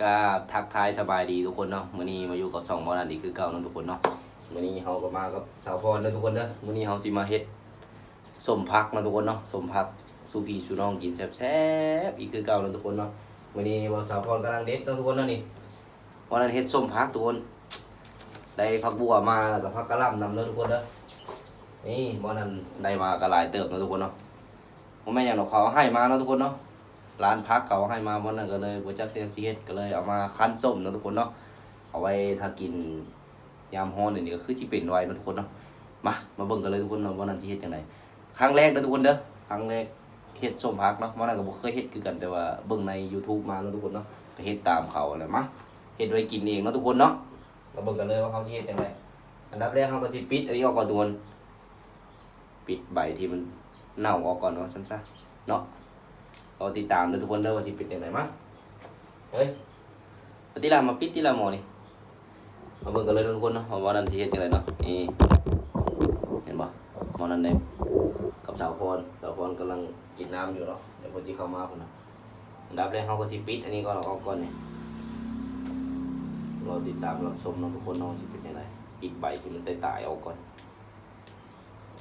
ก็ทักทายสบายดีทุกคนเนาะมื้อนี้มาอยู่กับสองหมอนันอีกคือเก่าเนาะทุกคนเนาะมื้อนี้เฮาก็มากับสาวพรเนาะทุกคนเด้อมื้อนี้เฮาสิมาเฮ็ดส้มผักเนาะทุกคนเนาะส้มผักสู่พี่สู่น้องกินแซ่บๆอีกคือเก่าเนาะทุกคนเนาะมื้อนี้ว่าสาวพรกำลังเด็ดเนาะทุกคนเนาะนี่วันนั้นเฮ็ดส้มผักทุกคน ได้ผักบัวมาแล้วก็ผักกะหล่ำนำเนาะทุกคนเด้อนี่วันนั้นได้มาก็หลายเติบเนาะทุกคนเนาะบ่แม่นหยังดอกเขาให้มาเนาะทุกคนเนาะ ร้านพักเขาให้มาวันนั้นก็เลยบัวจักเตียงซีเฮ็ดก็เลยเอามาคั้นส้มนะทุกคนเนาะเอาไว้ถ้ากินยามฮ้อนนี่ก็คือสิเป็นไว้นะทุกคนเนาะมามาเบิ่งกันเลยทุกคนเนาะว่านั้นสิเฮ็ดจังไดครั้งแรกเด้อทุกคนเด้อครั้งแรกเฮ็ดส้มพักเนาะวันนั้นก็บ่เคยเฮ็ดคือกันแต่ว่าเบิ่งใน YouTube มาเนาะทุกคนเนาะก็เฮ็ดตามเขาแหละมาเฮ็ดไว้กินเองเนาะทุกคนเนาะมาเบิ่งกันเลยว่าเขาสิเฮ็ดจังไดอันดับแรกเขาก็สิปิดอันนี้ออกก่อนทุกคนปิดใบที่มันเน่าออกก่อนเนาะซั่นซะเนาะ รอติดตามเลยทุกคนเด้อว่าสิเป็นยังไงมั้งเฮ้ยปฏิลามาปิดที่ละหมอนี่มาเบิ่งกันเลยทุกคนเนาะว่าวันนั้นสิเฮ็ดจังไดเนาะนี่เห็นบ่หมอนั้นได้กับสาวพรสาวพรกำลังกินน้ำอยู่เนาะเดี๋ยวพอที่เข้ามาพุ่นน่ะอันดับแรกเฮาก็สิปิดอันนี้ก่อนออกก่อนนี่รอติดตามรับชมเนาะทุกคนเนาะสิเป็นยังไงปิดใบที่มันตายๆออกก่อน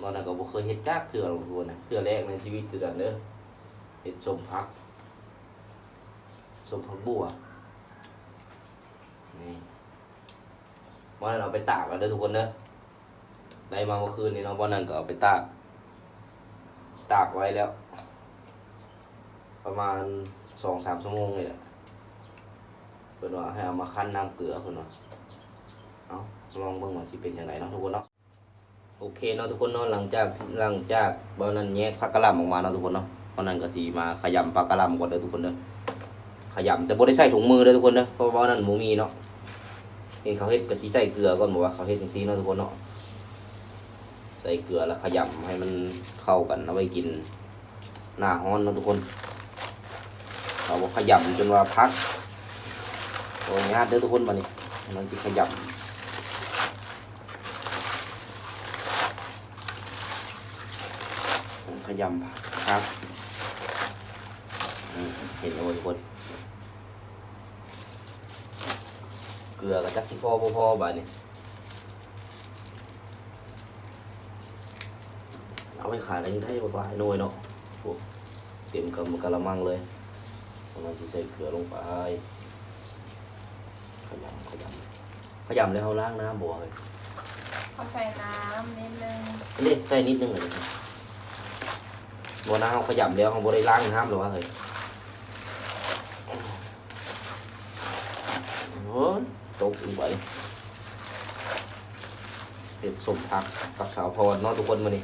ตอนนั้นก็บ่เคยเฮ็ดจักเทื่อหรอกทุกคนนะเทื่อแรกในชีวิตคือกันเด้อ เห็ดส้มพักส้มพักบัวนี่วันนั้นเอาไปตากแล้วเด้อทุกคนเด้อได้มาเมื่อคืนนี้เนาะวันนั้นก็เอาไปตาก ตากไว้แล้ว ประมาณสองสามชั่วโมงเลยแหละเพิ่นว่าให้เอามาคั้นน้ำเกลือเพิ่อนว่าเอาลองเบิ่งว่าสิเป็นจังไดเนาะทุกคนเนาะโอเคเนาะทุกคนเนาะหลังจากหลังจากบอนั้นแยกผักกระหล่ำออกมาเนาะทุกคนเนาะ บอนั้นก็สีมาขยำผักกะลำก่อนเด้อทุกคนเด้อขยำแต่บ่ได้ใส่ถุงมือเด้อทุกคนเด้อเพราะว่านั้นหมูมีเนาะนี่เขาเฮ็ดก็สิใส่เกลือก่อนบอกว่าเขาเฮ็ดจังซี่เนาะทุกคนเนาะใส่เกลือแล้วขยำให้มันเข้ากันเอาไว้กินหน้าร้อนเนาะทุกคนเราบ่ขยำจนว่าพักโอ้ยากเด้อทุกคนบัดนี้มันสิขยำขยำครับ เห็นโอ้ยทุกคน เกลือกับจักที่พ่อพ่อพ่อบาดนี่เอาไปขายอะไรได้บ่บายหน่อยเนาะโอ้เต็มกำกะละมังเลยผมจะใส่เกลือลงไป ขยำขยำขยำแล้วเขาล้างน้ำบ่เลยเอาใส่น้ำนิดนึงอันนี้ใส่นิดนึงเลยนะครับบัวน้ำเขาขยำแล้วเขาบริล้างน้ำหรอวะเฮ้ยโอ้ย ตกอีกไปเห็ดสมผักกับสาวพรเนาะทุกคนมานี่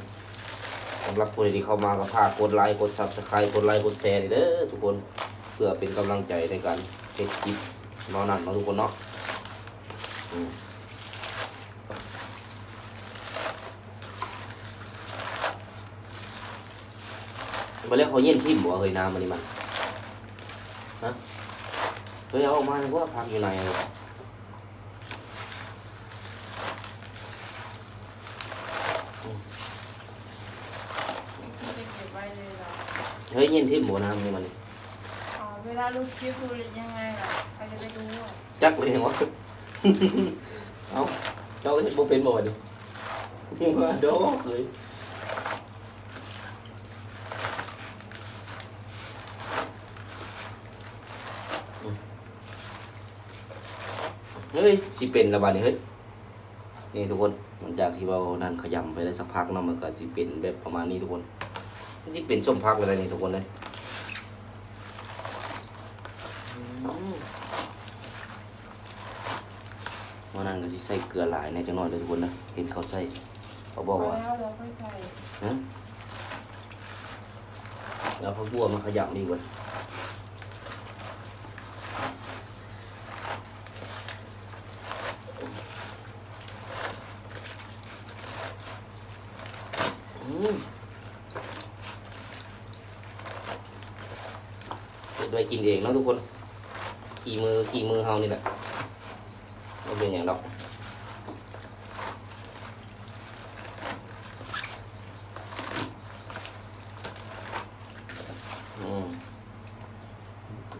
สำหรับคนที่เข้ามาก็ฝากกดไลค์กดซับสไครต์กดไลค์กดแชร์เด้อทุกคนเพื่อเป็นกำลังใจในการเฮ็ดคลิปนาะนั่นเนาะทุกคนเนาะอืมาเรียกเขาเย็นทิ่มบ่เฮ้ยน้ำมันนี่มันฮะเฮ้ยเอาออกมาเลยว่าพักอยู่ไหนอะ ที่จะเก็บไว้เลยเหรอ เฮ้ยเย็นทิ่มบ่น้ำนี่มันอ๋อเวลาลูกคลิปดูหรือยังไงล่ะใครจะไปดูอะจักเลยเหรอวะเอาเจ้าก็เห็นบ่เป็นบ่วะดิว่าดอกเลยอืมเฮ้ยสิเป็นและบาดนี้เฮ้ยนี่ทุกคนหลังจากที่เรานั่นขยำไปได้สักพักเนาะมันก็สิเป็นแบบประมาณนี้ทุกคน นี่เป็นส้มพักเลยนี่ทุกคนเลยอืมวันนั้นก็สิใส่เกลือหลายในจังหน่อยเลยทุกคนนะเห็นเขาใส่เขาบอกพอว่าแล้วเราค่อยใส่ฮะแล้วพอบัวมาขยำดีกว่าอืมเฮ็ดไว้กินเองเนาะ ทุกคน ขี่มือขี่มือเฮานี่แหละไม่เป็นอย่างดอกอืม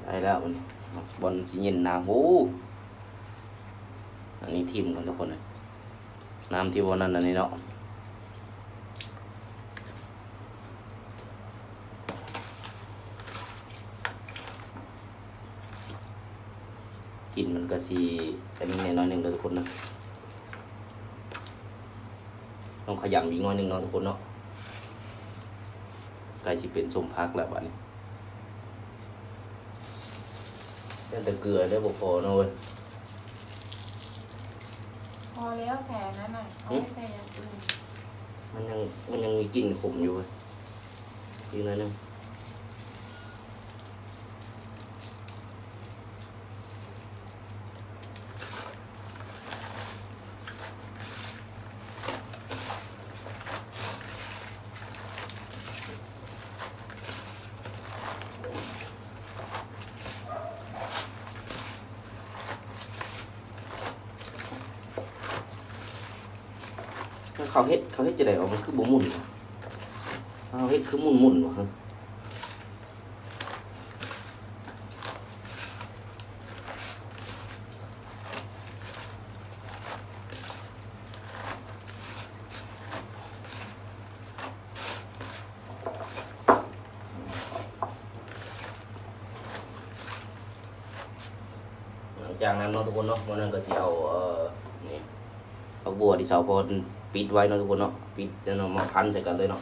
ได้แล้วมันบอลสีเย็นน้ำโอ้อันนี้ทีมกันทุกคนเลยน้ำที่วันนั้นอันนี้เนาะ กินมันก็สีอันนี้แน่น้อยหนึ่งเลยทุกคนนะต้องขยำอีกน้อยหนึ่งเนาะทุกคนเนาะใกล้จะเป็นส้มพักแล้วบัดนี้แต่แต่เกลือได้บ่พอเนาะเว้ยพอแล้วแสนนั่นน่ะเอาไปใส่อย่างอื่นมันยังมันยังมีกลิ่นขมอยู่เว้ยอีกหน่อยหนึง เขาเฮ็ดเขาเฮ็ดจะได้ออกมันคือบ่หมุนวะเขาเฮ็ดคือหมุนหมุนๆวะฮะหลังจากนั้นเนาะทุกคนเนาะวันนั้นก็สิเอาเอ่อนี่ผักบัวที่เสาพอ ปิดไว้เนาะทุกคนเนาะปิดแล้วเนาะมาพันใส่กันเลยเนาะ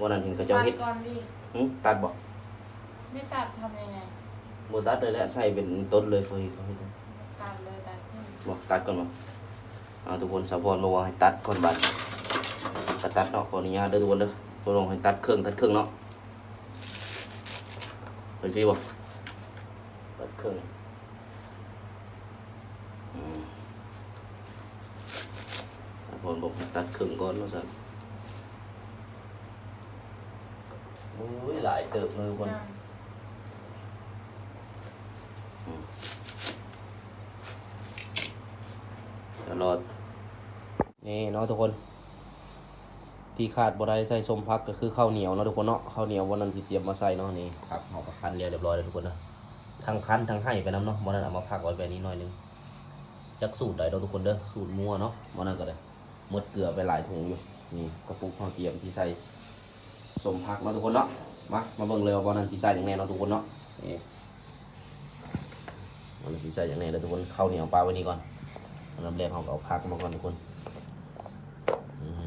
วันนั้นเห็นเขาเจ้าตัดเฮ็ดก่อนดิหึตัดบ่ไม่ตัดทำยังไงบ่ตัดเลยแหละใส่เป็นต้นเลยเฟยเขาเฮ็ดตัดเลยตัดขึ้นบ่ตัดก่อนบ่อ่าทุกคนสาวพรบอกว่าให้ตัดก่อนบัดก็ตัดเนาะขออนุญาตเด้อทุกคนเด้อบ่ลงให้ตัดเครื่องตัดเครื่องเนาะไปสิบ่ตัดเครื่องอืม สาวพรบอกให้ตัดเครื่องก่อนเนาะซั่นโอ้ยหลายเติบเลยทุกคนอะเดี๋ยวรอนี่เนาะทุกคน ที่ขาดบ่ได้ใส่ส้มพักก็คือข้าวเหนียวเนาะทุกคนเนาะข้าวเหนียววันนั้นที่เตรียมมาใส่เนาะนี่ครับเอามาคั้นเรียบเรียบร้อยแล้วทุกคนนะทั้งคั้นทั้งให้ไปน้ำเนาะวันนั้นเอามาพักไว้แบบนี้หน่อยหนึงจักสูตรใดเนาะทุกคนเด้อสูตรมั่วเนาะวันนั้นก็ได้ หมดเกลือไปหลายถุงอยู่นี่กระปุกข้าวเตรียมที่ใส่สมพักเนาทุกคนเนาะมามาเบิ่งเลยว่าวันนั้นที่ใส่อย่างแน่เนาะทุกคนเนาะนี่วันนั้นที่ใส่อย่างแน่เลยทุกคนข้าวเหนียวปลาไว้นี่ก่อนอันดับแรกเราก็เอาพักมาก่อนทุกคนอืม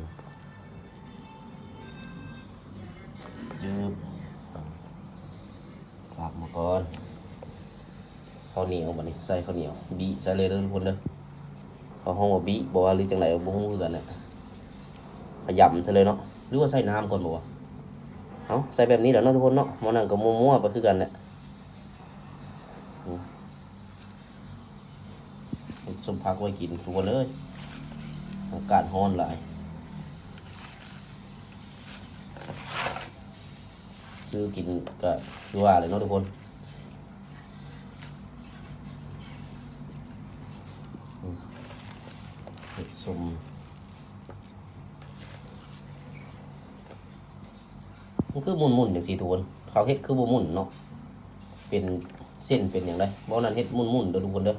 จืบพักมาก่อนข้าวเหนียวบัดนี้ใส่ข้าวเหนียวบีใส่เลยเด้อทุกคนเด้อ เขาห้องว่าบีบอกว่าหรือจังไหนบ่ฮู้คือกันน่ะขยำใส่เลยเนาะหรือว่าใส่น้ำก่อนบ่วะเอาใส่แบบนี้แหละเนาะทุกคนเนาะมันนั่นก็มั่วๆไปคือกันแหละสมพักไว้กินทุกคนเลยอากาศร้อนหลายซื้อกินก็คือว่าเลยเนาะทุกคนอืมเห็ดส มมันคือมุนมุนๆอย่างสีทุนเขาเฮ็ดคือบ่มุนเนาะเป็นเส้นเป็นอย่างไรบ่นั้นเฮ็ดมุนมุนเด้อทุกคนเด้อ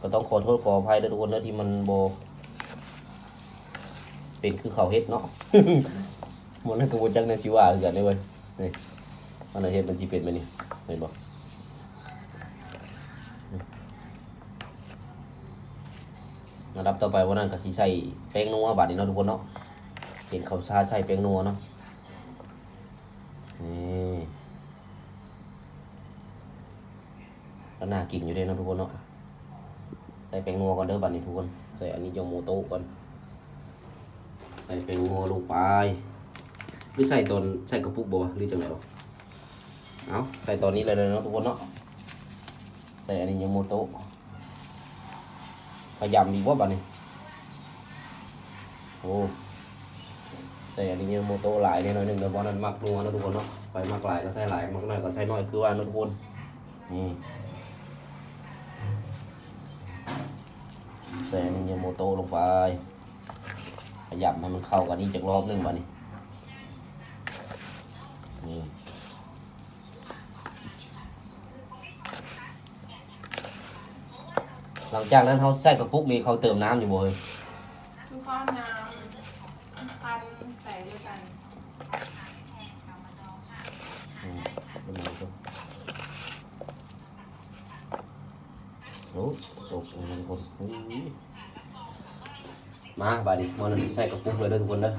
ก็ต้องขอโทษขออภัยด้วยทุกคนนะที่มันโบเป็นคือเขาเฮ็ดเนาะมันนั่นกระบวนจักในชีวาคือกันเลยเว้ยนี่มันเฮ็ดมันสิเป็นไหมนี่เห็นบ่ ระดับต่อไปวันนั้นก็สิใส่แป้งนัวบาดนี้เนาะทุกคนเนาะเห็นเขาชาใส่แป้งนัวเนาะนี่ก็น่ากินอยู่เด้เนาะทุกคนเนาะใส่แป้งนัวก่อนเด้อบัดนี้ทุกคนใส่อันนี้ยองโมโต้ก่อนใส่แป้งนัวลงไปหรือใส่ตอนใส่กระปุกบ่วหรือจังไดวะเอาใส่ตอนนี้เลยเลยเนาะทุกคนเนาะใส่อันนี้ยองโมโต้ พยายามดีว่าบัดนี้โอ้ใส่อันนี้ยองโมโต้หลายแน่นอนหนึ่งเดี๋ยวบอนั้นมักนัวนะทุกคนเนาะไปมักหลายก็ใส่หลายมักน้อยก็ใส่น้อยคือว่านะทุกคนนี่ใส่อันนี้โมโตลงไปขยับให้มันเข้ากันนี่จากรอบหนึงมานี่นี่ หลังจากนั้นเขาใส่กระปุกนี่เขาเติมน้ำอยู่บ่เฮ้ยคือข้าวน้ำพันใส่ด้วยกันอืมเดี๋ยวมาดูโอ้ตกเลยนะทุกคนอุ้ยมาบาดนี้มันนใส่กระปุกเลยเด้อทุกคนเด้อ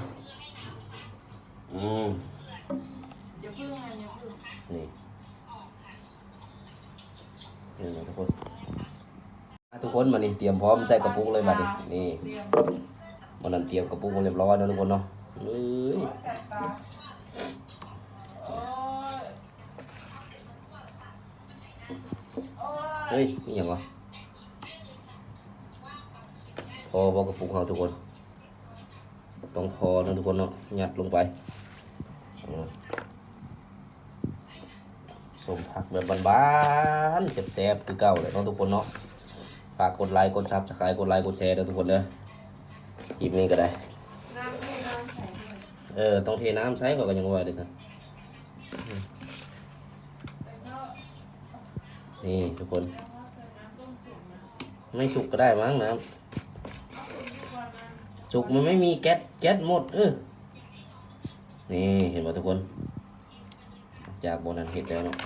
อืมอย่าพึ่งมันอย่าพึ่งนี่เดี๋ยวนะทุกคนอะ ทุกคนมานี่เตรียมพร้อมใส่กระปุกเลยมาดินี่มันนั้นเตรียมกระปุกเรียบร้อยแล้วทุกคนเนาะเอ้ยเฮ้ยนี่หยังวะพอบอกกระปุกเราทุกคนต้องพอนะทุกคนเนาะหยัดลงไปสมผักแบบบานๆแซ่บๆคือเก่าเลยเนาะทุกคนเนาะ ฝากกดไลค์กดซับสไครต์กดไลค์กดแชร์ด้วยทุกคนเด้อคลิปนี้ก็ได้น้ำที่น้ำใส่ด้วยเออต้องเทน้ำใช้ก่อนก็ยังว่าเลยครับแล้วก็นี่ทุกคนแล้วก็ใส่น้ำต้มสุกนะไม่สุกก็ได้มั้งน้เอาอุ่นก่อนนะำสุกมันไม่มีแก๊สแก๊สหมดเออนี่เห็นไหมทุกคน จากบนนั้นเห็ดแล้วเนาะ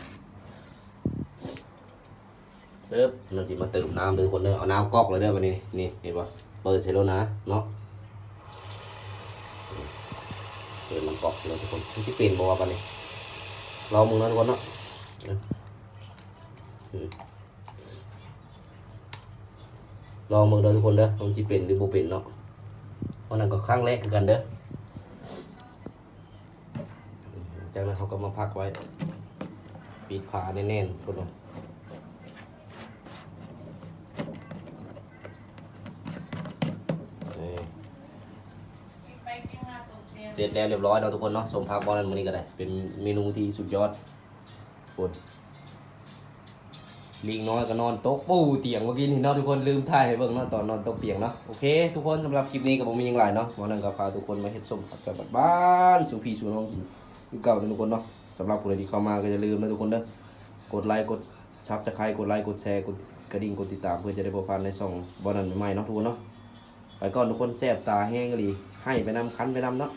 เริ่มเราจะมาเติมน้ำเลยทุกคนเด้อเอาน้ำก๊อกเลยเด้อวันนี้นี่เห็นปะเปิดใช่แล้วนะเนาะเปิดน้ำก๊อกเลยทุกคนที่เป็นบอกว่าปะนี่รอมึงนะทุกคนเนาะเอมลองมึงเด้อทุกคนเด้อมันจะเป็นหรือบ่เป็นเนาะเพราะนั่นก็ครั้งแรกคือกันเด้อจากนั้นเขาก็มาพักไว้ปิดผาแน่นๆทุกคน ไปกินมาตกเตียง เส ร็จแล้วเรียบร้อยแล้วทุกคนเนาะสมพักบอลนั้นวันนี้ก็ได้ เป็นเมนูที่สุดยอดคนลิงน้อยก็นอนโต๊ะปูเตียงเมื่อกี้นี่เนาะทุกคนลืมถ่ายให้เบิ่งเนาะตอนนอนโต๊ะเตียงเนาะโอเคทุกคนสำหรับคลิปนี้ก็บ่มีหยังหลายเนาะวันนั้นก็พาทุกคนมาเฮ็ดส้มผักแบบ้านสู่พี่สู่น้องกินคือเก่าเลยทุกคนเนาะสำหรับผู้ใดที่เข้ามาก็อย่าลืมนะทุกคนเด้อกดไลค์กดซับสไครต์กดไลค์กดแชร์กดกระดิ่งกดติดตามเพื่อจะได้บ่พลาดในช่องบอลนั้นใหม่ๆเนาะทุกคนเนาะไปก่อนทุกคนแซ่บตาแห้งก็ดีให้ไปนำคันไปนำเนาะ